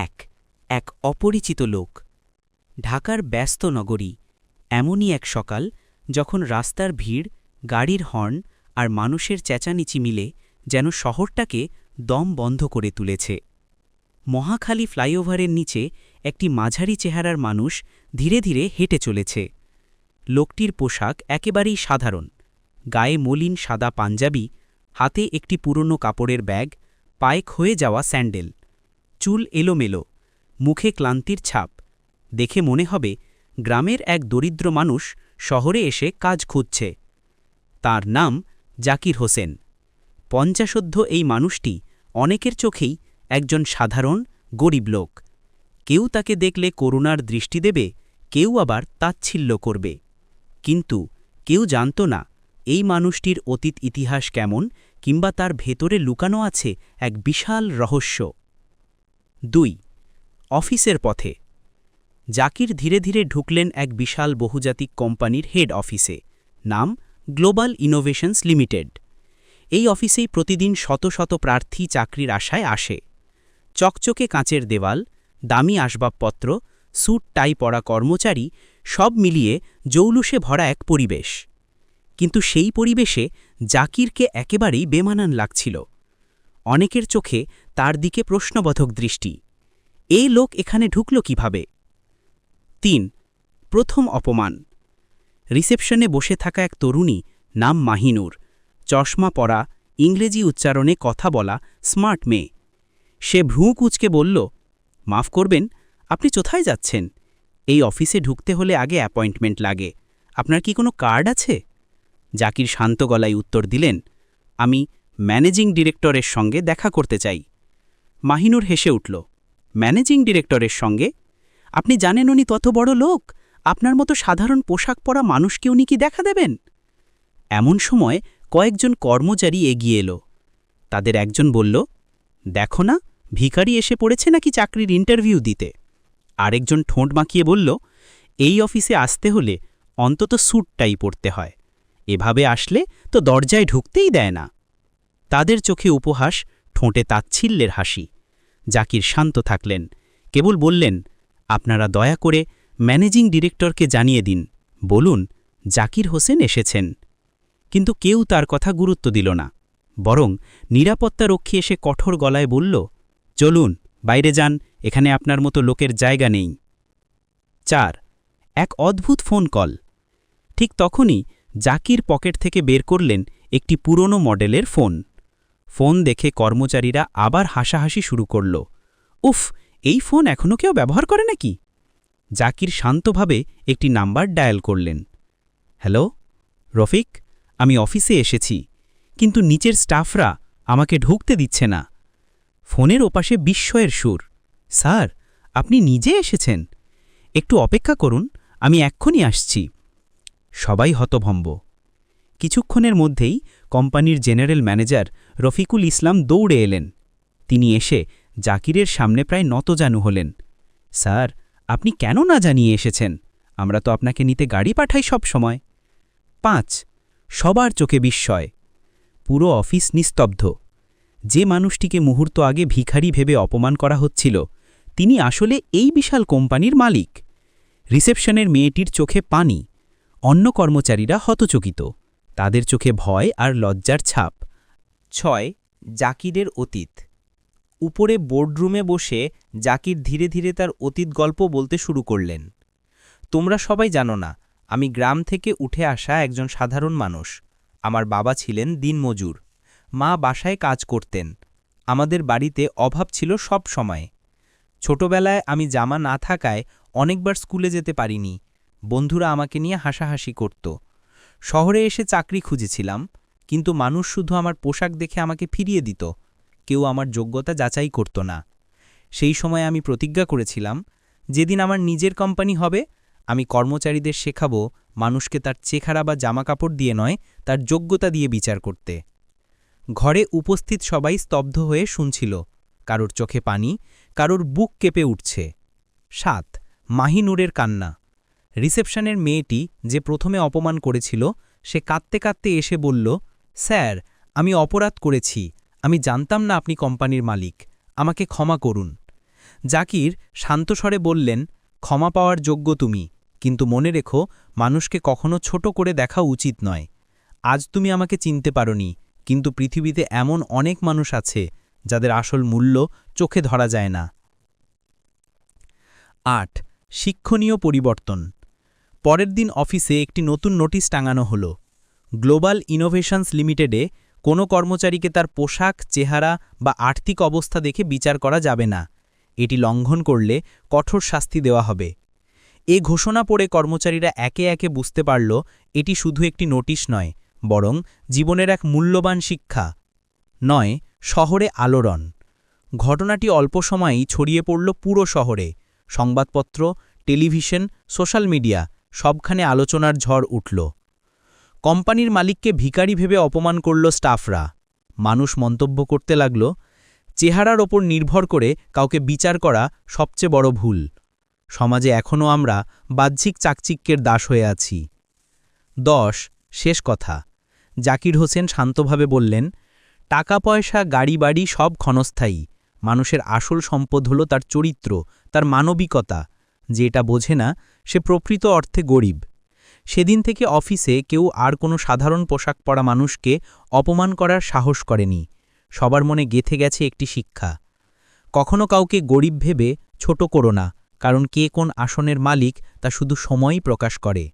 এক এক অপরিচিত লোক। ঢাকার ব্যস্ত নগরী, এমনই এক সকাল যখন রাস্তার ভিড়, গাড়ির হর্ন আর মানুষের চেঁচানিচি মিলে যেন শহরটাকে দম বন্ধ করে তুলেছে। মহাখালী ফ্লাইওভারের নিচে একটি মাঝারি চেহারার মানুষ ধীরে ধীরে হেঁটে চলেছে। লোকটির পোশাক একেবারেই সাধারণ, গায়ে মলিন সাদা পাঞ্জাবি, হাতে একটি পুরনো কাপড়ের ব্যাগ, পায়ে ক্ষয়ে যাওয়া স্যান্ডেল। চুল এলোমেলো, মুখে ক্লান্তির ছাপ। দেখে মনে হবে গ্রামের এক দরিদ্র মানুষ শহরে এসে কাজ খুঁজছে। তার নাম জাকির হোসেন। পঞ্চাশোদ্ধ এই মানুষটি অনেকের চোখেই একজন সাধারণ, গরিব লোক। কেউ তাকে দেখলে করুণার দৃষ্টি দেবে, কেউ আবার তাচ্ছিল্য করবে। কিন্তু কেউ জানত না এই মানুষটির অতীত ইতিহাস কেমন কিংবা তার ভেতরে লুকানো আছে এক বিশাল রহস্য। দুই, অফিসের পথে। জাকির ধীরে ধীরে ঢুকলেন এক বিশাল বহুজাতিক কোম্পানির হেড অফিসে, নাম গ্লোবাল ইনোভেশনস লিমিটেড। এই অফিসেই প্রতিদিন শত শত প্রার্থী চাকরির আশায় আসে। চকচকে কাঁচের দেওয়াল, দামি আসবাবপত্র, স্যুট টাই পরা কর্মচারী, সব মিলিয়ে জৌলুসে ভরা এক পরিবেশ। কিন্তু সেই পরিবেশে জাকিরকে একেবারেই বেমানান লাগছিল। অনেকের চোখে তার দিকে প্রশ্নবোধক দৃষ্টি। এই লোক এখানে ঢুকল কীভাবে? তিন, প্রথম অপমান। রিসেপশনে বসে থাকা এক তরুণী নাম মাহিনুর। চশমা পরা, ইংরেজি উচ্চারণে কথা বলা স্মার্ট মেয়ে। সে ভ্রু কুচকে বলল, মাফ করবেন, আপনি কোথায় যাচ্ছেন? এই অফিসে ঢুকতে হলে আগে অ্যাপয়েন্টমেন্ট লাগে। আপনার কি কোনো কার্ড আছে? জাকির শান্ত গলায় উত্তর দিলেন, আমি ম্যানেজিং ডিরেক্টরের সঙ্গে দেখা করতে চাই। মাহিনুর হেসে উঠল, ম্যানেজিং ডিরেক্টরের সঙ্গে? আপনি জানেন উনি তত বড় লোক? আপনার মতো সাধারণ পোশাক পরা মানুষকে উনি কি দেখা দেবেন? এমন সময় কয়েকজন কর্মচারী এগিয়ে এলো। তাদের একজন বলল, দেখো না, ভিখারি এসে পড়েছে নাকি চাকরির ইন্টারভিউ দিতে? আরেকজন ঠোঁট মাখিয়ে বলল, এই অফিসে আসতে হলে অন্তত স্যুটটাই পড়তে হয়। এভাবে আসলে তো দরজায় ঢুকতেই দেয় না। তাদের চোখে উপহাস, ঠোঁটে তাচ্ছিল্যের হাসি। জাকির শান্ত থাকলেন। কেবল বললেন, আপনারা দয়া করে ম্যানেজিং ডিরেক্টরকে জানিয়ে দিন। বলুন, জাকির হোসেন এসেছেন। কিন্তু কেউ তার কথা গুরুত্ব দিল না। বরং নিরাপত্তারক্ষী এসে কঠোর গলায় বলল, চলুন, বাইরে যান, এখানে আপনার মতো লোকের জায়গা নেই। চার, এক অদ্ভুত ফোন কল। ঠিক তখনই জাকির পকেট থেকে বের করলেন একটি পুরনো মডেলের ফোন। ফোন দেখে কর্মচারীরা আবার হাসাহাসি শুরু করল। উফ, এই ফোন এখনও কেউ ব্যবহার করে নাকি? জাকির শান্তভাবে একটি নাম্বার ডায়াল করলেন। হ্যালো, রফিক, আমি অফিসে এসেছি, কিন্তু নিচের স্টাফরা আমাকে ঢুকতে দিচ্ছে না। ফোনের ওপাশে বিস্ময়ের সুর। স্যার, আপনি নিজে এসেছেন? একটু অপেক্ষা করুন, আমি এক্ষুনি আসছি। সবাই হতভম্ব। কিছুক্ষণের মধ্যেই কোম্পানির জেনারেল ম্যানেজার রফিকুল ইসলাম দৌড়ে এলেন। তিনি এসে জাকিরের সামনে প্রায় নতজানু হলেন। স্যার, আপনি কেন না জানিয়ে এসেছেন? আমরা তো আপনাকে নিতে গাড়ি পাঠাই সব সময়। পাঁচ, সবার চোখে বিস্ময়। পুরো অফিস নিস্তব্ধ। যে মানুষটিকে মুহূর্ত আগে ভিখারি ভেবে অপমান করা হচ্ছিল, তিনি আসলে এই বিশাল কোম্পানির মালিক। রিসেপশনের মেয়েটির চোখে পানি, অন্য কর্মচারীরা হতচকিত। তাদের চোখে ভয় আর লজ্জার ছাপ। ছয়, জাকিরের অতীত। উপরে বোর্ডরুমে বসে জাকির ধীরে ধীরে তার অতীত গল্প বলতে শুরু করলেন। তোমরা সবাই জানো না, আমি গ্রাম থেকে উঠে আসা একজন সাধারণ মানুষ। আমার বাবা ছিলেন দিনমজুর। মা বাসায় কাজ করতেন। আমাদের বাড়িতে অভাব ছিল সব সময়। ছোটবেলায় আমি জামা না থাকায় অনেকবার স্কুলে যেতে পারিনি। বন্ধুরা আমাকে নিয়ে হাসাহাসি করত। শহরে এসে চাকরি খুঁজেছিলাম, কিন্তু মানুষ শুধু আমার পোশাক দেখে আমাকে ফিরিয়ে দিত, কেউ আমার যোগ্যতা যাচাই করত না। সেই সময় আমি প্রতিজ্ঞা করেছিলাম, যেদিন আমার নিজের কোম্পানি হবে, আমি কর্মচারীদের শেখাবো, মানুষকে তার চেখারা বা জামাকাপড় দিয়ে নয়, তার যোগ্যতা দিয়ে বিচার করতে। ঘরে উপস্থিত সবাই স্তব্ধ হয়ে শুনছিল, কারোর চোখে পানি, কারোর বুক কেঁপে উঠছে। সাত, মাহিনুরের কান্না। রিসেপশনের মেয়েটি যে প্রথমে অপমান করেছিল, সে কাঁদতে কাঁদতে এসে বলল, স্যার, আমি অপরাধ করেছি। আমি জানতাম না আপনি কোম্পানির মালিক। আমাকে ক্ষমা করুন। জাকির শান্তস্বরে বললেন, ক্ষমা পাওয়ার যোগ্য তুমি, কিন্তু মনে রেখো, মানুষকে কখনো ছোট করে দেখা উচিত নয়। আজ তুমি আমাকে চিনতে পারোনি, কিন্তু পৃথিবীতে এমন অনেক মানুষ আছে, যাদের আসল মূল্য চোখে ধরা যায় না। আট, শিক্ষণীয় পরিবর্তন। পরের দিন অফিসে একটি নতুন নোটিশ টাঙানো হলো। গ্লোবাল ইনোভেশনস লিমিটেডে কোনো কর্মচারীকে তার পোশাক, চেহারা বা আর্থিক অবস্থা দেখে বিচার করা যাবে না। এটি লঙ্ঘন করলে কঠোর শাস্তি দেওয়া হবে। এ ঘোষণা পড়ে কর্মচারীরা একে একে বুঝতে পারল এটি শুধু একটি নোটিশ নয়, বরং জীবনের এক মূল্যবান শিক্ষা। নয়, শহরে আলোড়ন। ঘটনাটি অল্প সময়েই ছড়িয়ে পড়ল পুরো শহরে। সংবাদপত্র, টেলিভিশন, সোশ্যাল মিডিয়া সবখানে আলোচনার ঝড় উঠল। কোম্পানির মালিককে ভিখারি ভেবে অপমান করল স্টাফরা। মানুষ মন্তব্য করতে লাগল, চেহারার ওপর নির্ভর করে কাউকে বিচার করা সবচেয়ে বড় ভুল। সমাজে এখনও আমরা বাহ্যিক চাকচিক্যের দাস হয়ে আছি। দশ, শেষ কথা। জাকির হোসেন শান্তভাবে বললেন, টাকা, পয়সা, গাড়ি, বাড়ি সব ক্ষণস্থায়ী। মানুষের আসল সম্পদ হল তার চরিত্র, তার মানবিকতা। যে এটা বোঝে না সে প্রকৃত অর্থে গরিব। সেদিন থেকে অফিসে কেউ আর কোনো সাধারণ পোশাক পরা মানুষকে অপমান করার সাহস করেনি। সবার মনে গেথে গেছে একটি শিক্ষা। কখনো কাউকে গরিব ভেবে ছোট করো না, কারণ কে কোন আসনের মালিক তা শুধু সময়ই প্রকাশ করে।